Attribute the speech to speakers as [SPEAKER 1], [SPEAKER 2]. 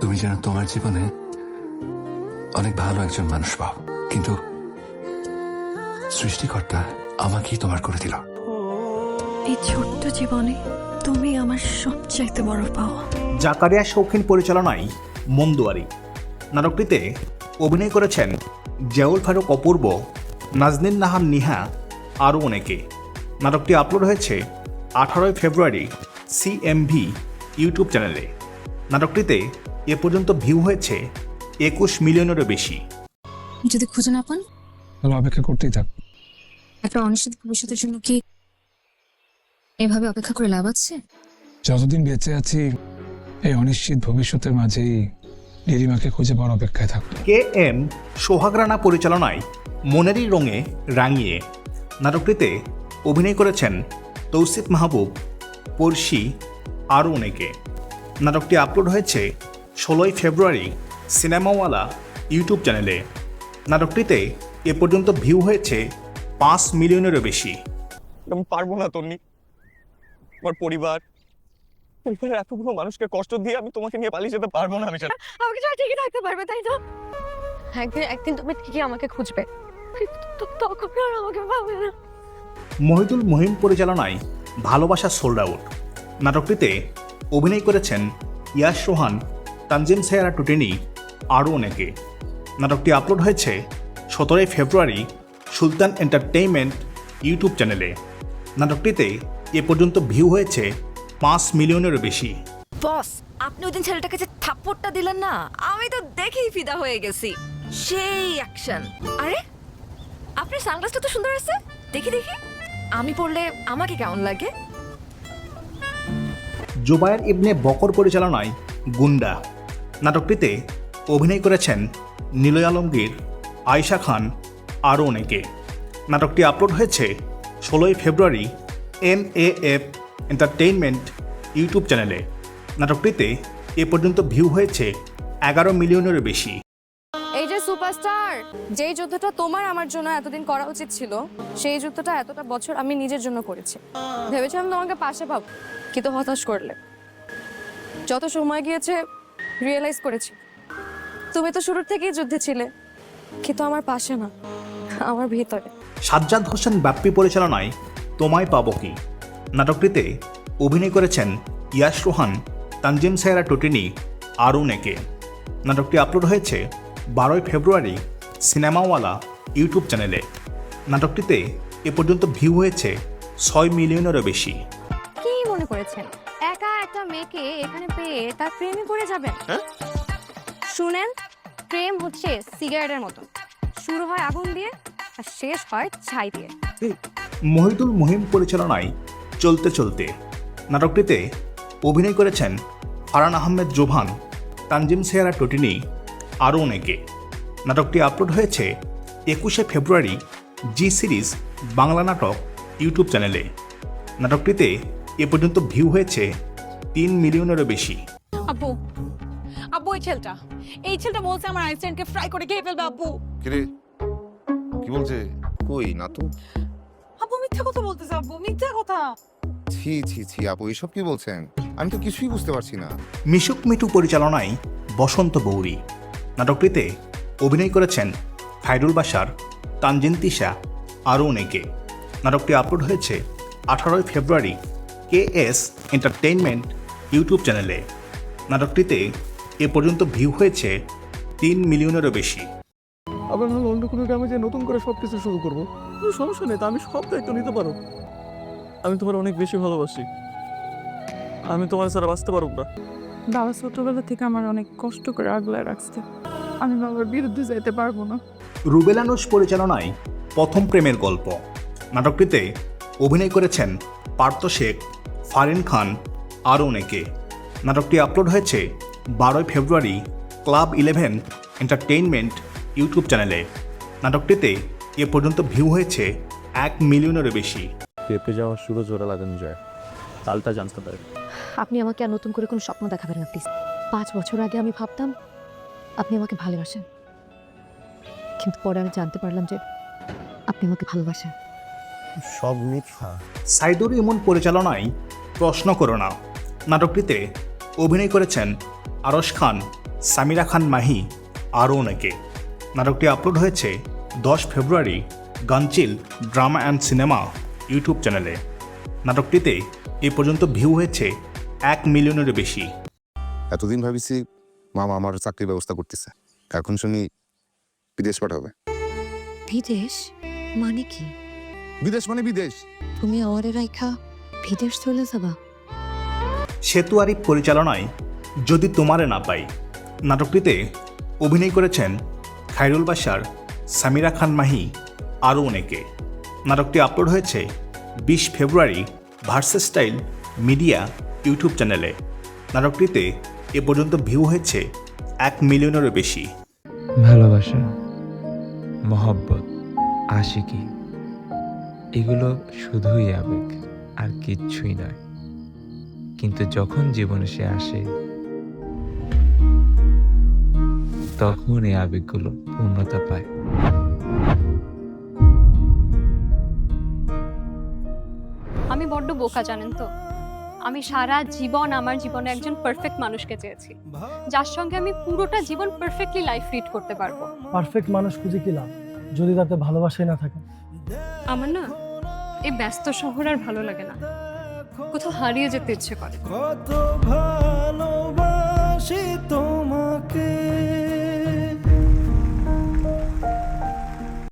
[SPEAKER 1] তুমি যেন তোমার জীবনে অনেক ভালো একজন মানুষ পাও। কিন্তু সৃষ্টিকর্তা আমাকেই তোমার করে দিল।
[SPEAKER 2] এই ছোট্ট জীবনে তুমি আমার সবচাইতে বড় পাওয়া
[SPEAKER 3] জাকারিয়া শৌখিন পরিচালনায় মন্দুয়ারি। নাটকটিতে অভিনয় করেছেন জিয়াউল ফারুক অপূর্ব নাজনীন নাহার নিহা আরও অনেকে। নাটকটি আপলোড হয়েছে আঠারোই ফেব্রুয়ারি সিএমভি ইউটিউব চ্যানেলে। নাটকটিতে এ পর্যন্ত ভিউ হয়েছে একুশ মিলিয়নেরও বেশি।
[SPEAKER 4] যদি খুঁজে না পান?
[SPEAKER 1] তাহলে অপেক্ষা করতেই থাক।
[SPEAKER 4] একটা অনিশ্চিত ভবিষ্যতের জন্য কি এভাবে অপেক্ষা করে লাভ আছে?
[SPEAKER 5] যতদিন বেঁচে আছি এই অনিশ্চিত ভবিষ্যতের মাঝেই নীলিমাকে খুঁজে পাওয়ার অপেক্ষায় থাকব
[SPEAKER 3] কে এম সোহাগ রানা পরিচালনায় মনেরই রঙে রাঙিয়ে নাটকটিতে অভিনয় করেছেন তৌসিফ মাহবুব পড়শি আরও অনেকে। নাটকটি আপলোড হয়েছে ষোলোই ফেব্রুয়ারি সিনেমাওয়ালা ইউটিউব চ্যানেলে। নাটকটিতে এ পর্যন্ত ভিউ হয়েছে পাঁচ মিলিয়নেরও বেশি।
[SPEAKER 6] আমি পারব না তন্নি। আমার পরিবার। পরিবারের এতগুলো মানুষকে কষ্ট দিয়ে আমি তোমাকে নিয়ে পালিয়ে যেতে পারব না আমি
[SPEAKER 2] আমাকে ছাড়া ঠিকই থাকতে পারবে তাই তো? একদিন একদিন তুমি ঠিকই আমাকে খুঁজবে। তখন আর আমাকে পাবে না।
[SPEAKER 3] মহিদুল মহিম পরিচালনায় ভালোবাসা সোল্ড আউট। নাটকটিতে অভিনয় করেছেন ইয়াশ রোহান তানজিম সায়ারা টুটেনি আরও অনেকে। নাটকটি আপলোড হয়েছে সতেরোই ফেব্রুয়ারি সুলতান এন্টারটেইনমেন্ট ইউটিউব চ্যানেলে। নাটকটিতে এ পর্যন্ত ভিউ হয়েছে পাঁচ মিলিয়নেরও বেশি।
[SPEAKER 7] বস আপনি ওই দিন ছেলেটাকে যে থাপ্পড়টা দিলেন না? আমি তো দেখেই ফিদা হয়ে গেছি। সেই অ্যাকশন। আরে আপনার সানগ্লাসটা তো সুন্দর আছে। দেখি দেখি। আমি পড়লে আমাকে কেমন লাগে?
[SPEAKER 3] জুবায়ের ইবনে বকর পরিচালনায় গুন্ডা। নাটকটিতে অভিনয় করেছেন নিলয় আলমগীর, আয়শা খান আরও অনেকে। নাটকটি আপলোড হয়েছে ষোলোই ফেব্রুয়ারি M A F entertainment YouTube চ্যানেলে। নাটকটিতে এ পর্যন্ত ভিউ হয়েছে এগারো মিলিয়নেরও বেশি।
[SPEAKER 8] এই যে সুপারস্টার, যেই যুদ্ধটা তোমার আমার জন্য এতদিন করা উচিত ছিল, সেই যুদ্ধটা এতটা বছর আমি নিজের জন্য করেছি। ভেবেছিলাম তোমাকে পাশে পাবো, কিন্তু হতাশ করলে। যত সময় গিয়েছে রিয়েলাইজ করেছি। তুমি তো শুরুর থেকেই যুদ্ধে ছিলে কিন্তু আমার পাশে না আমার ভিতরে।
[SPEAKER 3] সাজ্জাদ হোসেন বাপ্পি পরিচালনায় তোমায় পাবো কি? নাটকটিতে অভিনয় করেছেন ইয়াশ রোহান তানজিম সায়রা টুটিনি আরও নেকে নাটকটি আপলোড হয়েছে বারোই ফেব্রুয়ারি সিনেমাওয়ালা ইউটিউব চ্যানেলে। নাটকটিতে এ পর্যন্ত ভিউ হয়েছে ছয় মিলিয়নেরও বেশি।
[SPEAKER 8] কি মনে করেছেন? একা একটা মেয়েকে এখানে পেয়ে তার প্রেমে পড়ে যাবেন। শুনেন প্রেম হচ্ছে সিগারেটের মতো। শুরু হয় আগুন দিয়ে আর শেষ হয় ছাই দিয়ে।
[SPEAKER 3] মহিদুল মহিম পরিচালনায় চলতে চলতে নাটকটিতে অভিনয় করেছেন ফারান আহমেদ জোভান তানজিম সেয়ারা টটিনি আরও অনেকে। নাটকটি আপলোড হয়েছে একুশে ফেব্রুয়ারি জি সিরিজ বাংলা নাটক ইউটিউব চ্যানেলে। নাটকটিতে এ পর্যন্ত ভিউ হয়েছে তিন মিলিয়নেরও বেশি।
[SPEAKER 9] আব্বু আব্বু এই ছেলেটা এই ছেলেটা বলছে আমার আইসল্যান্ডকে ফ্রাই করে খেয়ে ফেলবে আব্বু।
[SPEAKER 10] কিরে? কি বলছে? কই না তো।
[SPEAKER 9] আব্বু মিথ্যা কথা বলতেছে আব্বু মিথ্যা কথা।
[SPEAKER 10] ছি ছি ছি আপু এসব কি বলছেন? আমি তো কিছুই বুঝতে পারছি না।
[SPEAKER 3] মিশুক মিঠু পরিচালনায় বসন্ত গৌরী নাটকটিতে অভিনয় করেছেন খায়রুল বাসার তানজিন তিশা আরও অনেকে। নাটকটি আপলোড হয়েছে আঠারোই ফেব্রুয়ারি কে এস এন্টারটেইনমেন্ট ইউটিউব চ্যানেলে নাটকটিতে এ পর্যন্ত ভিউ হয়েছে তিন মিলিয়নেরও বেশি।
[SPEAKER 6] আবার আমি অন্য কোনো গ্রামে যে নতুন করে সব কিছু শুরু করব কোনো সমস্যা নেই তা আমি সব দায়িত্ব নিতে পারো। আমি তোমার অনেক বেশি ভালোবাসি। আমি তোমার ছাড়া বাঁচতে পারব না।
[SPEAKER 9] বাবা ছোটবেলা থেকে আমার অনেক কষ্ট করে আগলায় রাখছে। আমি বাবার বিরুদ্ধে যেতে পারব না।
[SPEAKER 3] রুবেলানুস পরিচালনায় প্রথম প্রেমের গল্প। নাটকটিতে অভিনয় করেছেন পার্থ শেখ। ফারিন খান আরও অনেকে। নাটকটি আপলোড হয়েছে বারোই ফেব্রুয়ারি ক্লাব ইলেভেন এন্টারটেইনমেন্ট ইউটিউব চ্যানেলে। নাটকটিতে এ পর্যন্ত ভিউ হয়েছে এক মিলিয়নেরও বেশি।
[SPEAKER 6] পেঁপে যাওয়ার সুরো জোড়া লাগানো যায় তালটা জানতে পারে
[SPEAKER 4] আপনি আমাকে আর নতুন করে কোনো স্বপ্ন দেখাবেন না প্লিজ পাঁচ বছর আগে আমি ভাবতাম আপনি আমাকে ভালোবাসেন। কিন্তু পরে আমি জানতে পারলাম যে আপনি আমাকে ভালোবাসেন।
[SPEAKER 10] সব মিথ্যা।
[SPEAKER 3] সাইদুর ইমন পরিচালনায় প্রশ্ন করো না। নাটকটিতে অভিনয় করেছেন আরশ খান সামিরা খান মাহি আরও অনেকে। নাটকটি আপলোড হয়েছে দশ ফেব্রুয়ারি Gangchil drama and cinema YouTube চ্যানেলে। নাটকটিতে এ পর্যন্ত ভিউ হয়েছে এক মিলিয়নেরও বেশি।
[SPEAKER 10] এতদিন ভাবিছি মামা আমার চাকরির ব্যবস্থা করতেছে। এখন শুনি বিদেশ পাঠাবে।
[SPEAKER 4] বিদেশ? মানে কি?
[SPEAKER 10] বিদেশ মানে বিদেশ।
[SPEAKER 4] তুমি আমারে রাইখা বিদেশ চলে যাবা।
[SPEAKER 3] সেতু আরিফ পরিচালনায় যদি তোমারে না পাই নাটকটিতে অভিনয় করেছেন খায়রুল বাশার সামিরা খান মাহি আরও অনেকে। নাটকটি আপলোড হয়েছে বিশ ফেব্রুয়ারি ভার্সেস স্টাইল মিডিয়া ইউটিউব চ্যানেলে। নাটকটিতে এ পর্যন্ত ভিউ হয়েছে এক মিলিয়নেরও বেশি।
[SPEAKER 11] ভালোবাসা মহব্বত আশিকি এগুলো শুধুই আবেগ। আর কিচ্ছুই নয়। কিন্তু যখন জীবনে সে আসে তখন এই আবেগগুলো পূর্ণতা পায়।
[SPEAKER 12] আমি বড্ড বোকা জানেন তো? আমি সারা জীবন আমার জীবনে একজন পারফেক্ট মানুষকে চেয়েছি। যার সঙ্গে আমি পুরোটা জীবন পারফেক্টলি লাইফ লিড করতে পারব।
[SPEAKER 13] পারফেক্ট মানুষ খুঁজে কি লাভ? যদি তাতে ভালোবাসাই না থাকে।
[SPEAKER 12] আমার না এই ব্যস্ত শহর আর ভালো লাগে না। কোথাও হারিয়ে যেতে ইচ্ছে করে।
[SPEAKER 13] কত ভালোবাসি তোমার